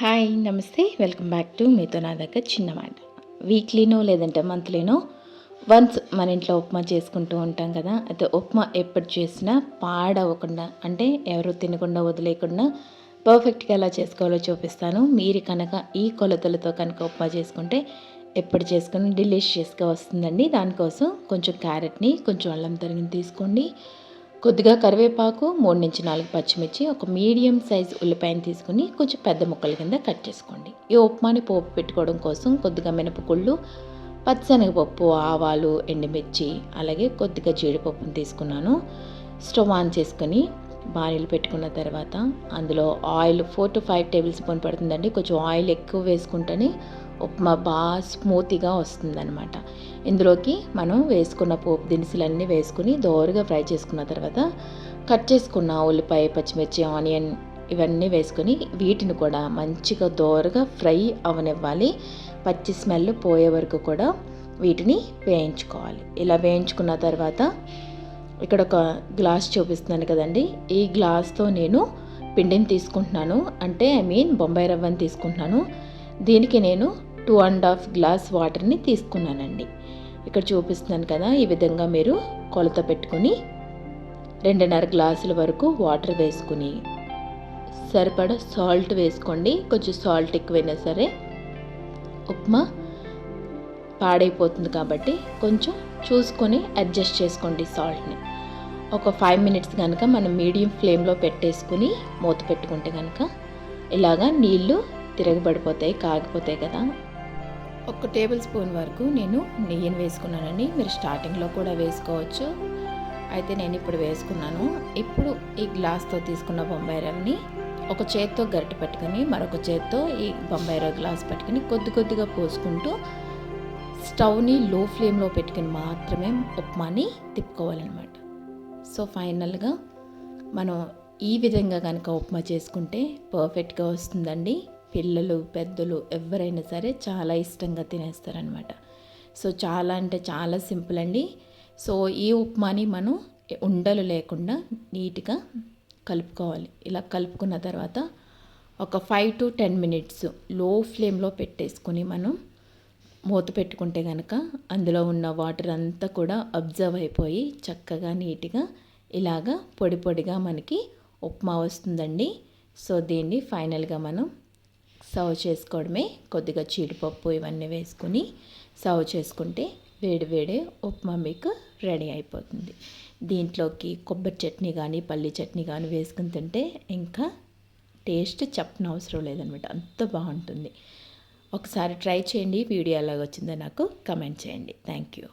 Hi నమస్తే. Welcome back to మీతో నా దగ్గర చిన్న మాట. వీక్లీనో లేదంటే మంత్లీనో వన్స్ మన ఇంట్లో ఉప్మా చేసుకుంటూ ఉంటాం కదా అయితే ఉప్మా ఎప్పుడు చేసినా పాడవకుండా అంటే ఎవరు తినకుండా వదిలేకుండా పర్ఫెక్ట్గా ఎలా చేసుకోవాలో చూపిస్తాను. మీరు కనుక ఈ కొలతలతో కనుక ఉప్మా చేసుకుంటే ఎప్పుడు చేసుకుని డిలీషియస్గా వస్తుందండి. దానికోసం కొంచెం క్యారెట్ని కొంచెం అల్లం తరిగిన తీసుకోండి. కొద్దిగా కరివేపాకు మూడు నుంచి నాలుగు పచ్చిమిర్చి ఒక మీడియం సైజ్ ఉల్లిపాయను తీసుకుని కొంచెం పెద్ద ముక్కల కింద కట్ చేసుకోండి. ఈ ఉప్మాని పోపు పెట్టుకోవడం కోసం కొద్దిగా మినపగుళ్ళు పచ్చనగపప్పు ఆవాలు ఎండుమిర్చి అలాగే కొద్దిగా జీడిపప్పును తీసుకున్నాను. స్టవ్ ఆన్ చేసుకొని బాణీలు పెట్టుకున్న తర్వాత అందులో oil four to five tablespoon పడుతుందండి. కొంచెం ఆయిల్ ఎక్కువ వేసుకుంటేనే ఉప్మా బాగా స్మూతీగా వస్తుందన్నమాట. ఇందులోకి మనం వేసుకున్న పోపు దినుసులన్నీ వేసుకుని దోరగా ఫ్రై చేసుకున్న తర్వాత కట్ చేసుకున్న ఉల్లిపాయ పచ్చిమిర్చి ఆనియన్ ఇవన్నీ వేసుకొని వీటిని కూడా మంచిగా దోరగా ఫ్రై అవనివ్వాలి. పచ్చి స్మెల్ పోయే వరకు కూడా వీటిని వేయించుకోవాలి. ఇలా వేయించుకున్న తర్వాత ఇక్కడ ఒక గ్లాస్ చూపిస్తున్నాను కదండి. ఈ గ్లాస్తో నేను పిండిని తీసుకుంటున్నాను. అంటే ఐ మీన్ బొంబాయి రవ్వని తీసుకుంటున్నాను. దీనికి నేను టూ అండ్ హాఫ్ గ్లాస్ వాటర్ని తీసుకున్నానండి. ఇక్కడ చూపిస్తున్నాను కదా ఈ విధంగా మీరు కొలత పెట్టుకుని రెండున్నర గ్లాసుల వరకు వాటర్ వేసుకుని సరిపడ సాల్ట్ వేసుకోండి. కొంచెం సాల్ట్ ఎక్కువైనా సరే ఉప్మా పాడైపోతుంది కాబట్టి కొంచెం చూసుకొని అడ్జస్ట్ చేసుకోండి సాల్ట్ని. ఒక ఫైవ్ మినిట్స్ కనుక మనం మీడియం ఫ్లేమ్లో పెట్టేసుకుని మూత పెట్టుకుంటే కనుక ఇలాగా నీళ్ళు తిరగబడిపోతాయి కాగిపోతాయి కదా. ఒక టేబుల్ స్పూన్ వరకు నేను నెయ్యిని వేసుకున్నానండి. మీరు స్టార్టింగ్లో కూడా వేసుకోవచ్చు. అయితే నేను ఇప్పుడు వేసుకున్నాను. ఇప్పుడు ఈ గ్లాస్తో తీసుకున్న బొంబాయి రవ్వని ఒక చేత్తో గరిటె పెట్టుకుని మరొక చేత్తో ఈ బొంబాయి రవ్వ గ్లాస్ పెట్టుకుని కొద్ది కొద్దిగా పోసుకుంటూ స్టవ్ని లో ఫ్లేమ్లో పెట్టుకుని మాత్రమే ఉప్మాని తిప్పుకోవాలన్నమాట. సో ఫైనల్గా మనం ఈ విధంగా కనుక ఉప్మా చేసుకుంటే పర్ఫెక్ట్గా వస్తుందండి. పిల్లలు పెద్దలు ఎవరైనా సరే చాలా ఇష్టంగా తినేస్తారనమాట సో చాలా అంటే చాలా సింపుల్ అండి. సో ఈ ఉప్మాని మనం ఉండలు లేకుండా నీట్గా కలుపుకోవాలి. ఇలా కలుపుకున్న తర్వాత ఒక ఫైవ్ టు టెన్ మినిట్స్లో ఫ్లేమ్లో పెట్టేసుకుని మనం మూత పెట్టుకుంటే కనుక అందులో ఉన్న వాటర్ అంతా కూడా అబ్జర్వ్ అయిపోయి చక్కగా నీట్గా ఇలాగా పొడి పొడిగా మనకి ఉప్మా వస్తుందండి. సో దీన్ని ఫైనల్గా మనం సర్వ్ చేసుకోవడమే కొద్దిగా జీడిపప్పు ఇవన్నీ వేసుకుని సర్వ్ చేసుకుంటే వేడి వేడే ఉప్మా మీకు రెడీ అయిపోతుంది. దీంట్లోకి కొబ్బరి చట్నీ కానీ పల్లి చట్నీ కానీ వేసుకుని తింటే ఇంకా టేస్ట్ చెప్పనవసరం లేదనమాట. అంత బాగుంటుంది. ఒకసారి ట్రై చేయండి. వీడియో ఎలాగొచ్చిందో నాకు కమెంట్ చేయండి. Thank you.